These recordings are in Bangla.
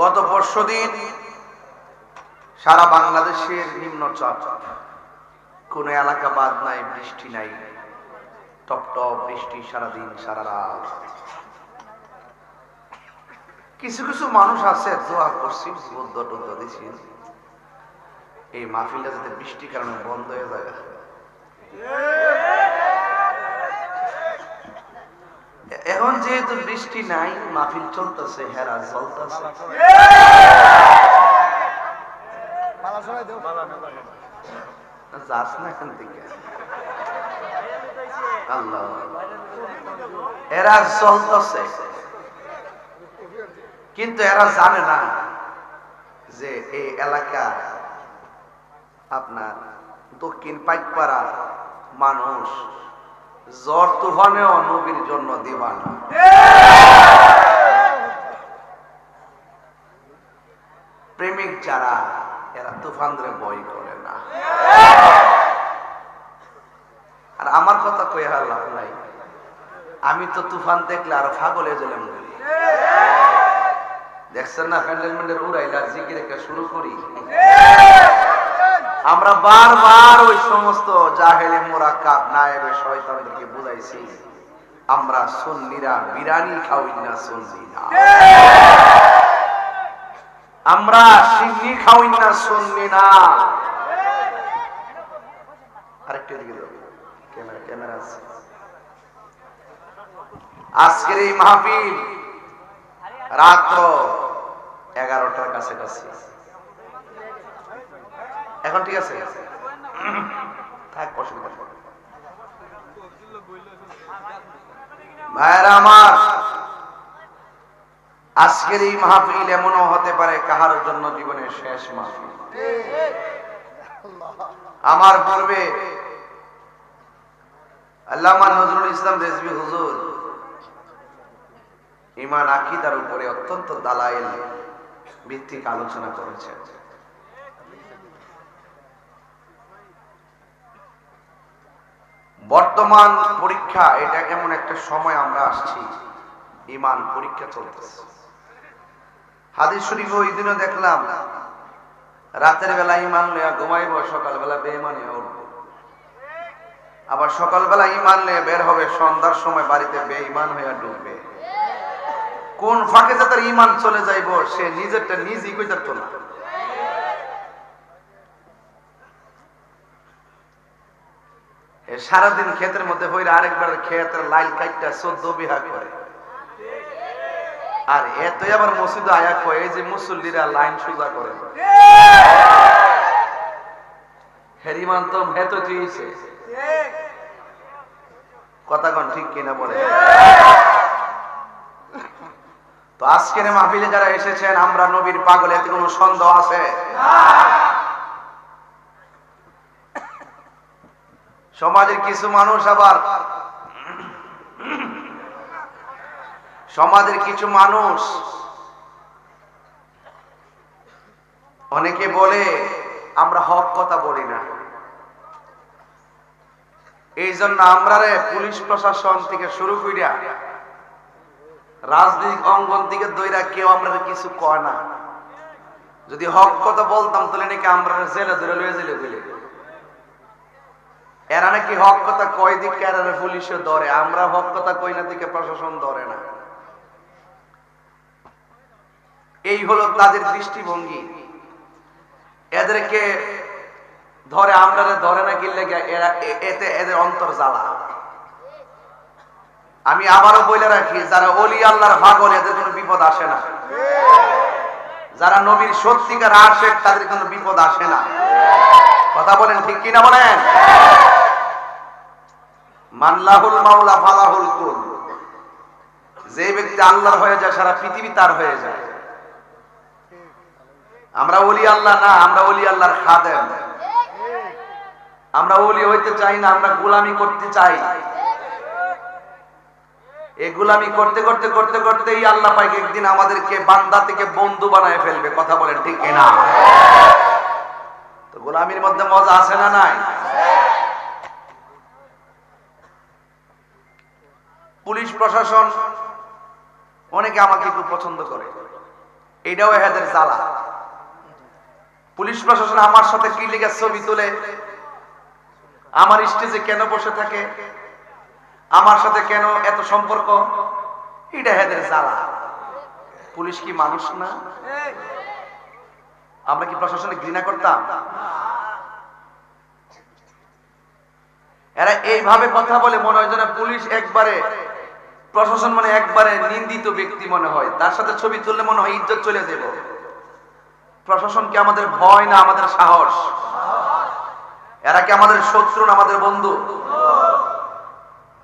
গত পরশু দিন সারা বাংলাদেশের নিম্নচাপ। কোন এলাকা বাদ নাই, বৃষ্টি নাই, টপ টপ বৃষ্টি সারাদিন, সারা রাত। কিছু কিছু মানুষ আছে, দোয়া করছি দিছি। এই মাহফিলটা যাতে বৃষ্টির কারণে বন্ধ হয়ে যায়। এখন যেহেতু বৃষ্টি নাই, মাহফিল চলতেছে, হেরা চলতেছে যাস না এখান থেকে। এরা চলতেছে কিন্তু এরা জানে না যে এই এলাকা আপনার দক্ষিণ পাইকপাড়া মানুষ জ্বর তুফানেও নবীর জন্য প্রেমিক যারা, এরা তুফান ধরে বই করে না। আর আমার কথা আর লাভ নাই। আমি তো তুফান দেখলে আরও ফাগলে গেলাম বলি দেখছেন না প্যান্ডেল ম্যান্ডেল উড়াইলা জিকির শুরু করি। আমরা বারবার ওই সমস্ত জাহেলে, মোরাক্কাব, নায়েবে শয়তানদেরকে বুঝাইছি, আমরা সুন্নিরা বিরানি খাওয়াই না সুন্নি না আমরা সিন্নি খাওয়াই না সুন্নি না আরেকটু দিকে ক্যামেরা ক্যামেরা আছে। আজকের এই মাহফিল রাত্র এগারোটার কাছাকাছি। এখন ঠিক আছে? থাক, অসুবিধা নেই। ভাইয়েরা আমার, আজকের এই মাহফিল এমনও হতে পারে কাহার জন্য জীবনের শেষ মাহফিল। আমার পূর্বে আল্লামা নজরুল ইসলাম রেজবি হুজুর ইমান আকিদার উপরে অত্যন্ত দালাইল ভিত্তিক আলোচনা করেছেন। বর্তমান পরীক্ষা, এটা এমন একটা সময় আমরা আসছি, ইমান পরীক্ষা চলতেছে। হাদিস শরীফ ওই দিনও দেখলাম, রাতের বেলা ইমান লইয়া ঘুমাইব, সকালবেলা বেমানি উঠব। আবার সকালবেলা ইমান নিয়ে বের হবে, সন্ধ্যার সময় বাড়িতে বেঈমান হইয়া ঢুকবে কোন ফাঁকে যে তার ইমান চলে যাইব, সে নিজেরটা নিজেই কই পারতো না। সারাদিন ক্ষেতের মধ্যে হইলে আরেকবার ক্ষেতের লাইল কাইটটা চোদ্দ বিহা করে। আর এতই আবার মসজিদ আয়া কয় যে মুসল্লিরা লাইন সোজা করে হেতো কথা ঠিক কিনা বলে? তো আজকের মাহফিলে যারা এসেছেন, আমরা নবীর পাগল এতে কোনো সন্দেহ আছে? সমাজের কিছু মানুষ আবার সমাজের কিছু মানুষ অনেকে বলে, আমরা হক কথা বলি না। এই জন্য আমরা পুলিশ প্রশাসন থেকে শুরু করিয়া রাজনৈতিক অঙ্গন থেকে দইরা কেউ আমরা কিছু কয় না। যদি হক কথা বলতাম, তাহলে নাকি আমরা জেলে ধরে লয়ে জেলে গেলে। এরা নাকি হক কথা কয় দিকে এরা পুলিশে ধরে। আমরা হক কথা কই না দিকে প্রশাসন ধরে না। এই হলো তাদের দৃষ্টিভঙ্গি। এদেরকে ধরে আমরা ধরে না কিনলে এতে এদের অন্তর জ্বালা। আমি আবারও বলে রাখি, যারা অলি আল্লাহর ভাগল এদের কোনো বিপদ আসে না। যারা নবীর সত্যিকার আশেক, তাদের কোনো বিপদ আসে না। কথা বলেন ঠিক কিনা বলেন? মানলাহুল মাওলা ফালাহুল কুল। যে ব্যক্তি আল্লাহর হয়ে যায়, সারা পৃথিবী তার হয়ে যায়। আমরা ওলি আল্লাহ না, আমরা ওলি আল্লাহর খাদেম। আমরা ওলি হইতে চাই না, আমরা গোলামি করতে চাই। এই গোলামি করতে করতে করতে, করতেই আল্লাহ পাইকে একদিন আমাদেরকে বান্দা থেকে বন্ধু বানায় ফেলবে, কথা বলেন ঠিক কিনা? তো গোলামির মধ্যে মজা আছে না নাই? প্রশাসন অনেকে আমাকে খুব পছন্দ করে। এটাও এদের জ্বালা। পুলিশ প্রশাসন আমার সাথে কি লেগে ছবি তুলে? আমার স্টেজে কেন বসে থাকে? আমার সাথে কেন এত সম্পর্ক? এটা এদের জ্বালা। পুলিশ কি মানুষ না? আমরা কি প্রশাসনে ঘৃণা করতাম? এরা এইভাবে কথা বলে মনে হয় যেন পুলিশ একবারে প্রশাসন মানে একবারে নিন্দিত ব্যক্তি মনে হয়। তার সাথে ছবি তুললে মনে হয় ইজ্জত চলে যাব প্রশাসন কি আমাদের ভয় না আমাদের সাহস? এরা কি আমাদের শত্রু না আমাদের বন্ধু?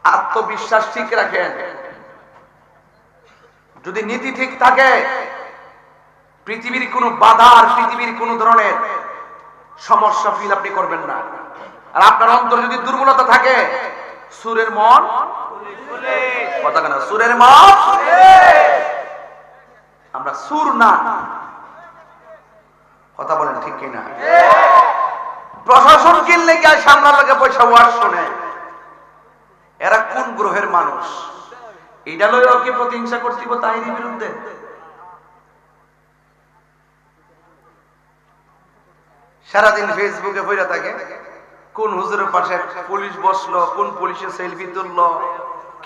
আত্মবিশ্বাস ঠিক রাখেন। যদি নীতি ঠিক থাকে, পৃথিবীর কোনো বাধা আর পৃথিবীর কোনো ধরনের সমস্যা ফিল আপনি করবেন না। আর আপনার অন্তর যদি দুর্বলতা থাকে, সুরের মন সুরের আমরা সুর না। কথা বলেন ঠিক কিনা? প্রশাসন কিনলে কি পয়সা ওয়ার এরা কোন গ্রহের মানুষ? এটা প্রতিহিংসা বিরুদ্ধে। সারাদিন ফেসবুকে বইরা থাকে, কোন হুজুরের পাশে পুলিশ বসল, কোন পুলিশের সেলফি তুললো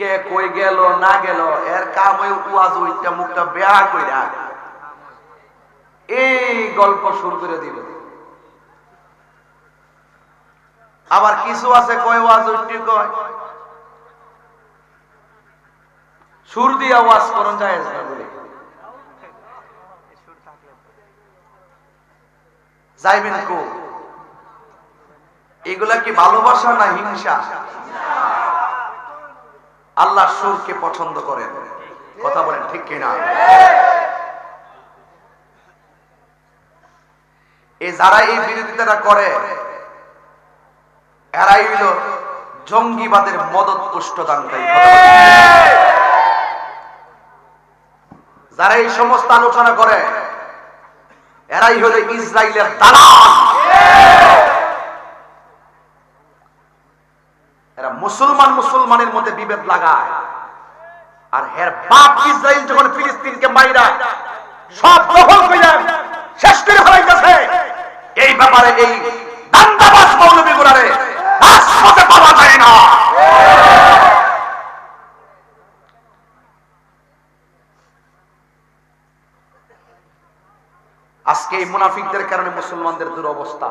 কে কই গেল, না গেল, এর কাম ওই ওয়াজ ওইটা মুখটা বেয়া কইরা এই গল্প শুরু করে দিল। আবার কিছু আছে কয় ওয়াজ ওইটি কয়? সুর দিয়া ওয়াজ করন যায় যাইবেন কো? এগুলা কি ভালোবাসা না হিংসা? আল্লাহ সুরকে পছন্দ করেন। কথা বলেন ঠিক কিনা? এই যারা এই বিরোধিতাটা করে, এরাই হইল জঙ্গিবাদের মদত বলেন। যারা এই সমস্ত আলোচনা করে, এরাই হলো ইসরায়েলের দালাল। এরা মুসলমান মুসলমানের মধ্যে বিভেদ লাগায়। আর হের বাপ ইসরায়েল যখন ফিলিস্তিনকে মাইরা সব দখল কইরা শেষ করে ফেলাইতেছে এই ব্যাপারে এই দান্দাবাজ মৌলবী গুলারে রাজপথে পাওয়া যায় না। আজকে এই মুনাফিকদের কারণে মুসলমানদের দুরবস্থা।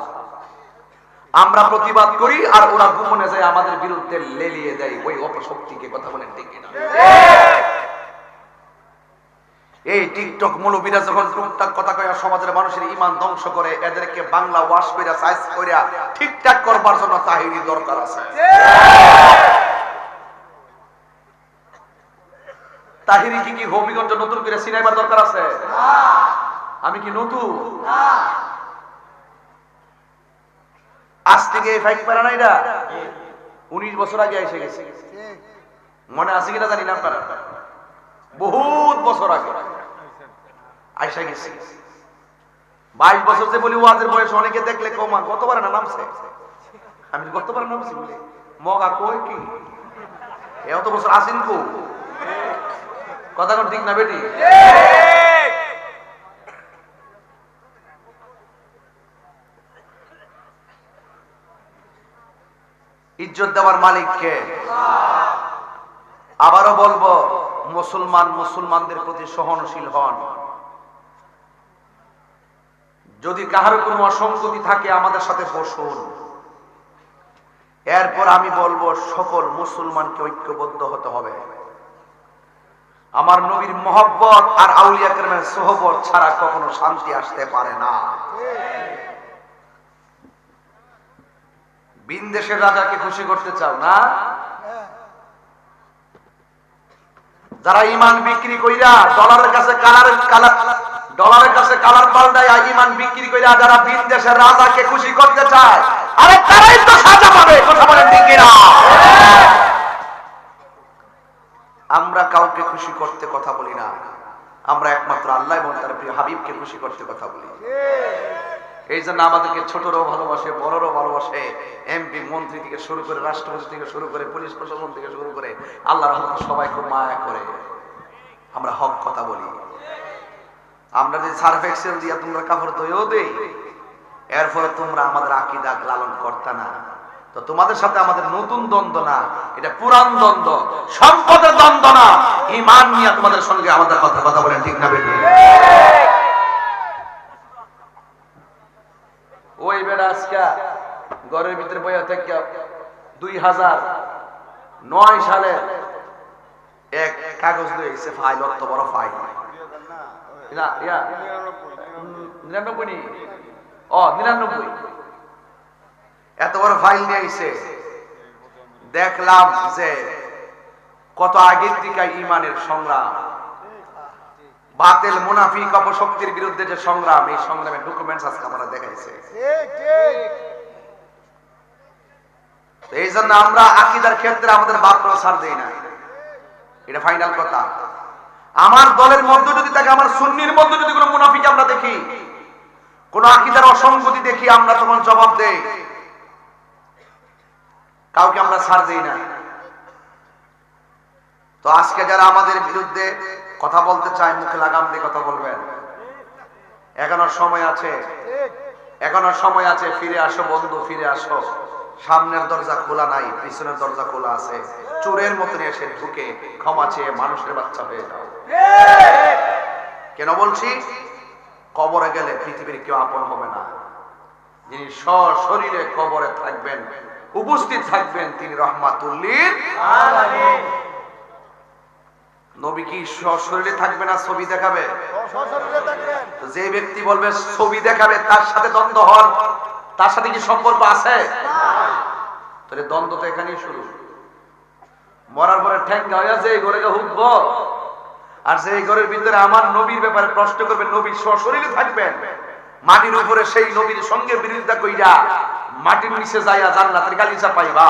আমরা প্রতিবাদ করি আর ওরা গোপনে যায় আমাদের বিরুদ্ধে লেলিয়ে দেয়। ওই অপশক্তিকে কথা বলেন ঠিক কিনা? এই টিকটক মৌলবীরা যখন টুকটাক কথা কয়া, সমাজের মানুষের ইমান ধ্বংস করে, এদেরকে বাংলা ওয়াশ কইরা, সাইজ কইরা ঠিকঠাক করবার জন্য তাহিরি দরকার আছে। তাহিরি কি কি হবিগঞ্জ নতুন করে সিনেমার দরকার আছে? আমি কি নতুন? আজ থেকে এই ফাইট পারা না এটা? উনিশ বছর আগে এসে গেছে। মনে আছে কিনা জানি না বহুত বছর আগে আইসা গেছে। বাইশ বছর যে বলি ওয়াজের বয়স, অনেকে দেখলে কমা গতবার না নামছে? আমি গতবার নামছি বলে। মগা কই কি? এত বছর আসেন কো? কথা কোন ঠিক না বেটি? ইজ্জত দেওয়ার মালিককে। আবারও বলব, মুসলমান মুসলমানদের প্রতি সহনশীল হন। যদি কাহার কোনো অসঙ্গতি থাকে, আমাদের সাথে বসুন। এরপর আমি বলব, সকল মুসলমানকে ঐক্যবদ্ধ হতে হবে। আমার নবীর মহব্বত আর আউলিয়া কেরামের সোহবত ছাড়া কখনো শান্তি আসতে পারে না। বিনদেশের রাজাকে খুশি করতে চাও না? যারা ইমান বিক্রি কইরা ডলারের কাছে কালার কালার ডলারের কাছে কালার পাল্টায় ইমান বিক্রি কইরা যারা বিন দেশের রাজাকে খুশি করতে চায় আরে তারাই তো সাজা পাবে কথা বলেন ঠিক আমরা কাউকে খুশি করতে কথা বলি না। আমরা একমাত্র আল্লাহ এবং তার প্রিয় হাবিবকে খুশি করতে কথা বলি। এই জন্য আমাদেরকে ছোটরাও ভালোবাসে এমপি মন্ত্রী থেকে শুরু করে রাষ্ট্রপতি থেকে শুরু করে পুলিশ প্রশাসন থেকে শুরু করে আল্লাহ রহমত সবাই খুব মায়া করে। আমরা হক কথা বলি। আমরা যে সার্ফ এক্সেল দিয়া তোমরা কাপড় ধুয়েও দেই এরপরে তোমরা আমাদের আকিদা লালন করতা না। তো তোমাদের সাথে আমাদের নতুন দ্বন্দ্ব না, এটা পুরান দ্বন্দ্ব, সম্পদের দ্বন্দ্ব না। ইমান নিয়ে তোমাদের সঙ্গে আমাদের কথা কথা বলেন, ঠিক না ওই বেড়া আজকা ঘরের ভিতরে বইয়া থেকে দুই হাজার নয় সালে এক কাগজ দিয়ে গেছে ফাইল, অত বড় ফাইল। দেখলাম যে কত আগের দিকে ইমানের সংগ্রাম। বাতেল মুনাফিক অপশক্তির বিরুদ্ধে যে সংগ্রাম, এই সংগ্রামের ডকুমেন্টস আজকে আমরা দেখাইছে। এই জন্য আমরা আকিদার ক্ষেত্রে আমাদের বাপরা ছাড় না। এটা ফাইনাল কথা। আমার দলের মধ্যে যদি আমার সুন্নির মধ্যে যদি কোনো আমরা দেখি, কোন আকিদার অসঙ্গতি দেখি, আমরা তখন জবাব দেই। কাউকে আমরা ছাড় দেই না। তো আজকে যারা আমাদের বিরুদ্ধে কথা বলতে চায়, মুখে লাগাম দিয়ে কথা বলবেন। এখনও সময় আছে। এখনও সময় আছে, ফিরে আসো বন্ধু, ফিরে আসো। সামনের দরজা খোলা নাই, পিছনের দরজা খোলা আছে। চোরের মতন এসে ঢুকে ক্ষমা চেয়ে মানুষের বাচ্চা হয়ে যাও। কেন বলছি? কবরে গেলে পৃথিবীর কেউ আপন হবে না। যিনি সশরীরে কবরে থাকবেন, উপস্থিত থাকবেন, তিনি রহমাতুল্লির নবী কি সশরীরে থাকবে না ছবি দেখাবে? যে ব্যক্তি বলবে ছবি দেখাবে, তার সাথে দ্বন্দ্ব হন তার সাথে কি সম্পর্ক আছে? তাহলে দ্বন্দ্ব তো এখানেই শুরু। মরার পরে ঠ্যাঙ্গা হয়ে যে ঘরে হুকবো আর সেই ঘরের ভিতরে আমার নবীর ব্যাপারে প্রশ্ন করবেন নবী সশরীরে থাকবেন। মাটির উপরে সেই নবীর সঙ্গে বিরোধিতা কইরা মাটির নিচে যাইয়া জান্নাতের গালিচা পাইবা।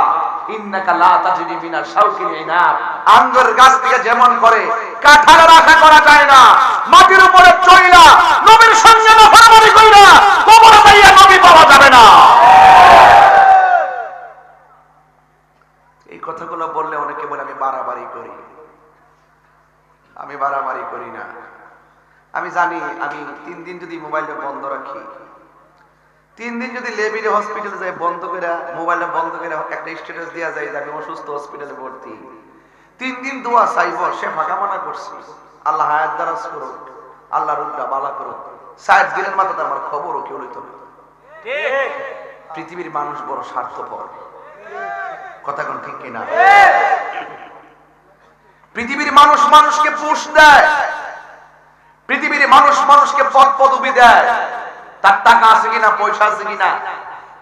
ইন্নাকা লা তাজরি মিনা শাউকিল ইনাব আঙ্গুর গাছ থেকে যেমন করে কাঁঠাল রাখা করা যায় না। মাটির উপরে চইলা নবীর সঙ্গে নফরমানি কইরা কবরে যাইয়া নবী পাওয়া যাবে না এই কথাগুলো বললে অনেকে বলে আমি বাড়াবাড়ি করি। আমি বাড়াবাড়ি করি না। আমি জানি, আমি তিন দিন যদি মোবাইলটা বন্ধ রাখি, তিন দিন যদি লেবিরে হসপিটালে যাই, বন্ধ করে, মোবাইলটা বন্ধ করে একটা স্ট্যাটাস দেওয়া যায় যে আমি অসুস্থ হসপিটালে ভর্তি। তিন দিন দোয়া চাইব, সে ফাঁকা মানা করছি। আল্লাহ হায়াত দারাজ করুক, আল্লাহ রুদ্রা বালা করুক। সাহেব দিনের মাথাতে আমার খবরও কেউ লইত পৃথিবীর মানুষ বড় স্বার্থপর। কথা কোন ঠিক কিনা? পৃথিবীর মানুষ মানুষকে পুষ দেয়। পৃথিবীর মানুষ মানুষকে পদ পদবি দেয়। তার টাকা আছে কিনা, পয়সা আছে কিনা,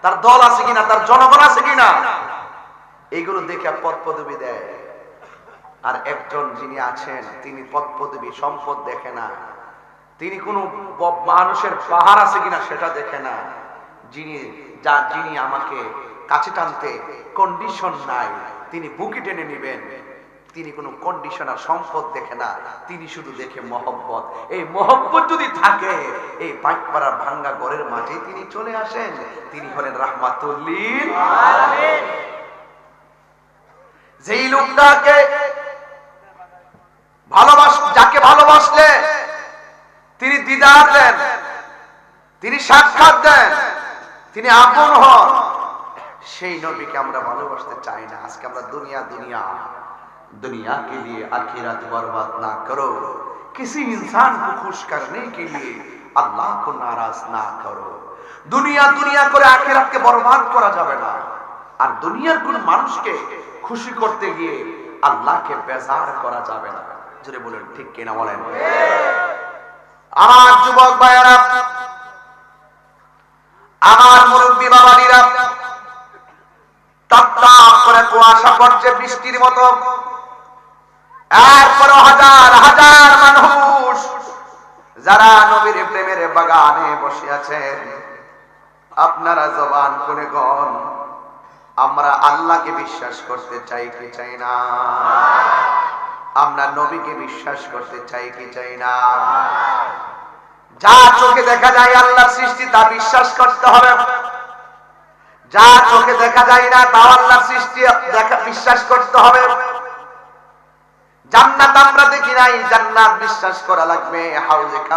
তার দল আছে কিনা, তার জনগণ আছে কিনা এইগুলো দেখে পদ পদবি দেয়। আর একজন যিনি আছেন, তিনি পদ পদবি, সম্পদ দেখে না। তিনি কোনো মানুষের পাহাড় আছে কিনা সেটা দেখে না। যিনি, যা, যিনি আমাকে কাছে টানতে কন্ডিশন নাই, তিনি বুকি টেনে নেবেন। তিনি কোনো কন্ডিশন আর সম্পদ দেখে না, তিনি শুধু দেখে মহব্বত। এই মহব্বত যদি থাকে, এই পাইকপাড়ার ভাঙ্গা ঘরের মাঝে তিনি চলে আসেন। তিনি হলেন রাহমাতুল্লিল যেই লোকটাকে ভালোবাস, যাকে ভালোবাসলে তিনি দিদার দেন, তিনি সাক্ষাৎ দেন, তিনি আপন হন। সেই নবীকে আমরা ভালোবাসতে চাই না। আজকে আমরা দুনিয়া দুনিয়া। दुनिया के लिए आखिरत बर्बाद ना करो किसी इंसान को खुश करने के लिए अल्लाह को नाराज ना करो দুনিয়া দুনিয়া করে আখিরাতকে বরবাদ করা যাবে না আর দুনিয়ার কোন মানুষকে খুশি করতে গিয়ে আল্লাহকে বেজার করা যাবে না জোরে বলেন ঠিক কিনা বলেন আমার যুবক ভাইয়েরা আমার মুরব্বী বাবাদিরা টপ টপ করে কুয়াশা পড়ছে বৃষ্টির মতো এরপর হাজার হাজার মানুষ যারা নবীর প্রেমের বাগানে বসে আছেন, আপনারা জবান করে গন আমরা আল্লাহকে বিশ্বাস করতে চাই কি চাই না? আমরা নবীকে বিশ্বাস করতে চাই কি চাই না? যা চোখে দেখা যায় আল্লাহর সৃষ্টি, তা বিশ্বাস করতে হবে। যা চোখে দেখা যায় না তা আল্লাহর সৃষ্টি দেখা, বিশ্বাস করতে হবে। জান্নাত আমরা দেখি নাই জান্নাত বিশ্বাস করা লাগবে। হাউজে